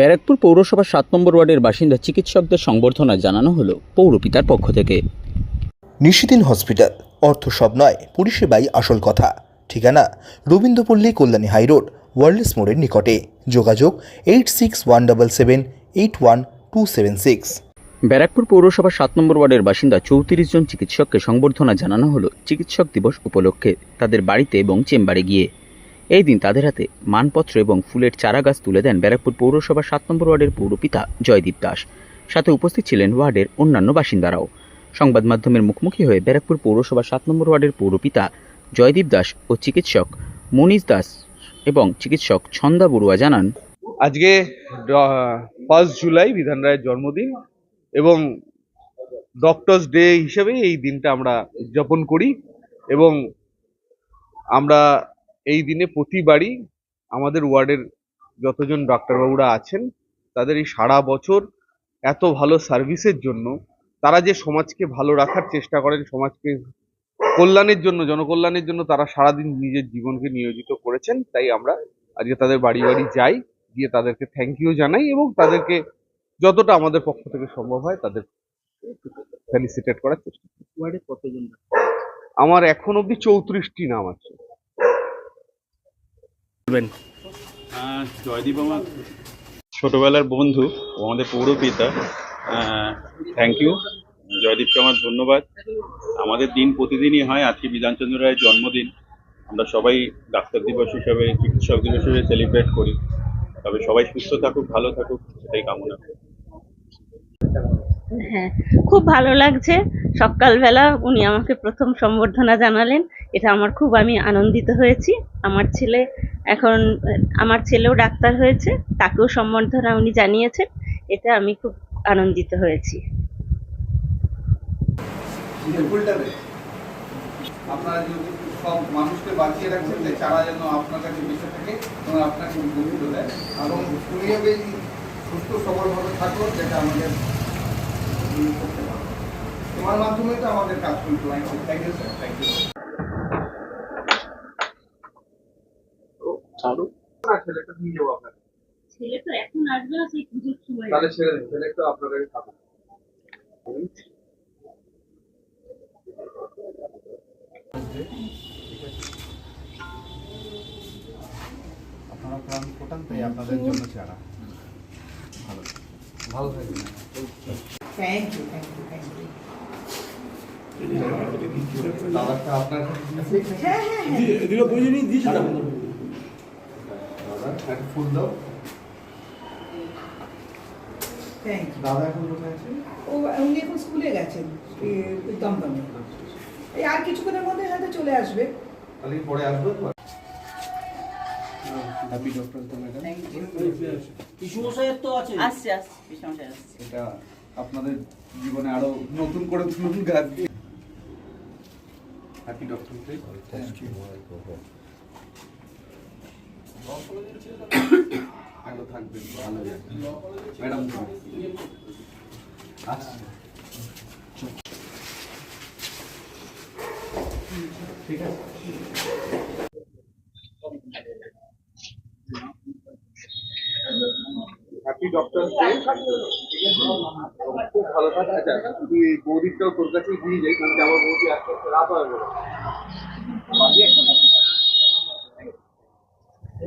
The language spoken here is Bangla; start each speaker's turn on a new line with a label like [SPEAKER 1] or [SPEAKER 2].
[SPEAKER 1] ব্যারাকপুর পৌরসভার সাত নম্বর ওয়ার্ডের বাসিন্দা চিকিৎসকদের সংবর্ধনা জানানো হলো পৌরপিতার পক্ষ থেকে।
[SPEAKER 2] নিশিদিন হসপিটাল অর্থ সব নয় পরিষেবাই আসল কথা। ঠিকানা রবীন্দ্রপল্লী কল্যাণী হাইরোড ওয়ার্ল্ডস মোড়ের নিকটে। যোগাযোগ eight six one double seven eight one two seven six.
[SPEAKER 1] Barrackpore পৌরসভার সাত নম্বর ওয়ার্ডের বাসিন্দা চৌত্রিশ জন চিকিৎসককে সংবর্ধনা জানানো হলো চিকিৎসক দিবস উপলক্ষে। তাদের বাড়িতে এবং চেম্বারে গিয়ে এই দিন তাদের হাতে মানপত্র এবং ফুলের চারা গাছ তুলে দেন ব্যারাকপুর পৌরসভার সাত নম্বর ওয়ার্ডের পৌরপিতা জয়দীপ দাস। সাথে উপস্থিত ছিলেন ওয়ার্ডের অন্যান্য বাসিন্দারাও। সংবাদ মাধ্যমের মুখোমুখি হয়ে ব্যারাকপুর পৌরসভার সাত নম্বর ওয়ার্ডের পৌরপিতা জয়দীপ দাস ও চিকিৎসক মনীষ দাস এবং চিকিৎসক ছন্দা বড়ুয়া জানান,
[SPEAKER 3] আজকে ফার্স্ট জুলাই বিধান রায়ের জন্মদিন এবং ডক্টরস ডে হিসেবে এই দিনটা আমরা উদযাপন করি এবং আমরা এই দিনে প্রতিবারই আমাদের ওয়ার্ডের যতজন ডাক্তারবাবুরা আছেন তাদের এই সারা বছর এত ভালো সার্ভিসের জন্য তারা যে সমাজকে ভালো রাখার চেষ্টা করেন সমাজকে কল্যাণের জন্য জনকল্যাণের জন্য তারা সারাদিন নিজের জীবনকে নিয়োজিত করেছেন তাই আমরা আজকে তাদের বাড়ি বাড়ি যাই গিয়ে তাদেরকে থ্যাংক ইউ জানাই এবং তাদেরকে যতটা আমাদের পক্ষ থেকে সম্ভব হয় তাদের ফেলিসিটেট করার চেষ্টা করি।
[SPEAKER 1] কতজন
[SPEAKER 3] আমার এখন অবধি চৌত্রিশটি নাম আছে।
[SPEAKER 4] আহ, জয়দীপ আমার। ছোটবেলার বন্ধু ও আমাদের পৌরপিতা থ্যাংক ইউ জয়দীপকে আমার ধন্যবাদ। আমাদের দিন প্রতিদিনই হয় আজকে বিধানচন্দ্র রায়ের জন্মদিন। আমরা সবাই ডাক্তার দিবস হিসাবে চিকিৎসক দিবস হিসেবে সেলিব্রেট করি। তবে সবাই সুস্থ থাকুক ভালো থাকুক সেটাই কামনা। করি
[SPEAKER 5] হ্যাঁ খুব ভালো লাগছে। সকালবেলা উনি আমাকে প্রথম সম্বর্ধনা জানালেন। এটা আমার খুব আমি আনন্দিত হয়েছি। আমার ছেলে এখন, আমার ছেলেও ডাক্তার হয়েছে, তাকেও সম্বর্ধনা উনি জানিয়েছেন, এটা আমি খুব আনন্দিত হয়েছি।
[SPEAKER 6] তোমার মাধ্যমে তো আমাদের কাজ করতে হয় thank you sir thank you না ছেলেটা নিয়ে যাব আপনাকে।
[SPEAKER 5] ছেলে তো এখন আসবে না সেই পুজোর সময়।
[SPEAKER 6] তাহলে ছেড়ে দিন ছেলে একটু আপনার কাছে আপনারা প্রাণ ফোটান তাই আপনাদের জন্য চারা ভালো। ভালো থাকবেন।
[SPEAKER 7] Thank you thank you thank you
[SPEAKER 6] দাদাটা আপনার
[SPEAKER 7] হ্যাঁ হ্যাঁ হ্যাঁ।
[SPEAKER 6] দাদা একটা ফুল দাও।
[SPEAKER 7] থ্যাংক ইউ
[SPEAKER 6] দাদা এখন কোথায় আছে?
[SPEAKER 7] ও উনি এখন স্কুলে গেছেন দমদমে এই আর কিছুক্ষণের মধ্যে হয়তো চলে আসবে।
[SPEAKER 6] তাহলে পরে আসব? হ্যাপি ডক্টর তো ম্যাডাম
[SPEAKER 5] আসছে। আসছে পিসমশাই আসছে।
[SPEAKER 6] এটা আপনাদের জীবনে আরও নতুন করে তুলুন গাছ দিয়ে। হ্যাপি ডক্টর ঠিক আছে ডক্টর খুব ভালো থাকে। আচ্ছা তুই বৌদিটাও তোর কাছেই দিয়ে যাই কারণ কি আমার বৌদি আস্তে রাত গেল?